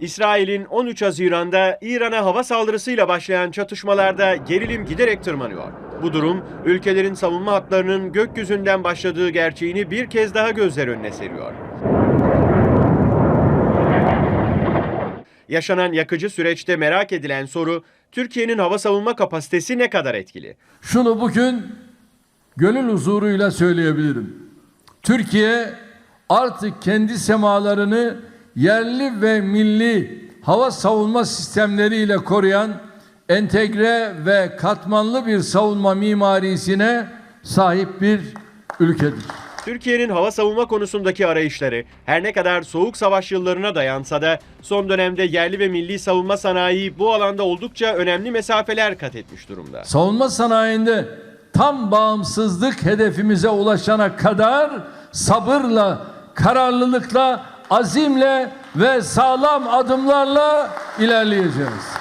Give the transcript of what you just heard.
İsrail'in 13 Haziran'da İran'a hava saldırısıyla başlayan çatışmalarda gerilim giderek tırmanıyor. Bu durum ülkelerin savunma hatlarının gökyüzünden başladığı gerçeğini bir kez daha gözler önüne seriyor. Yaşanan yakıcı süreçte merak edilen soru Türkiye'nin hava savunma kapasitesi ne kadar etkili? Şunu bugün gönül huzuruyla söyleyebilirim. Türkiye artık kendi semalarını yerli ve milli hava savunma sistemleriyle koruyan entegre ve katmanlı bir savunma mimarisine sahip bir ülkedir. Türkiye'nin hava savunma konusundaki arayışları her ne kadar soğuk savaş yıllarına dayansa da son dönemde yerli ve milli savunma sanayi bu alanda oldukça önemli mesafeler kat etmiş durumda. Savunma sanayinde tam bağımsızlık hedefimize ulaşana kadar sabırla, kararlılıkla, azimle ve sağlam adımlarla ilerleyeceğiz.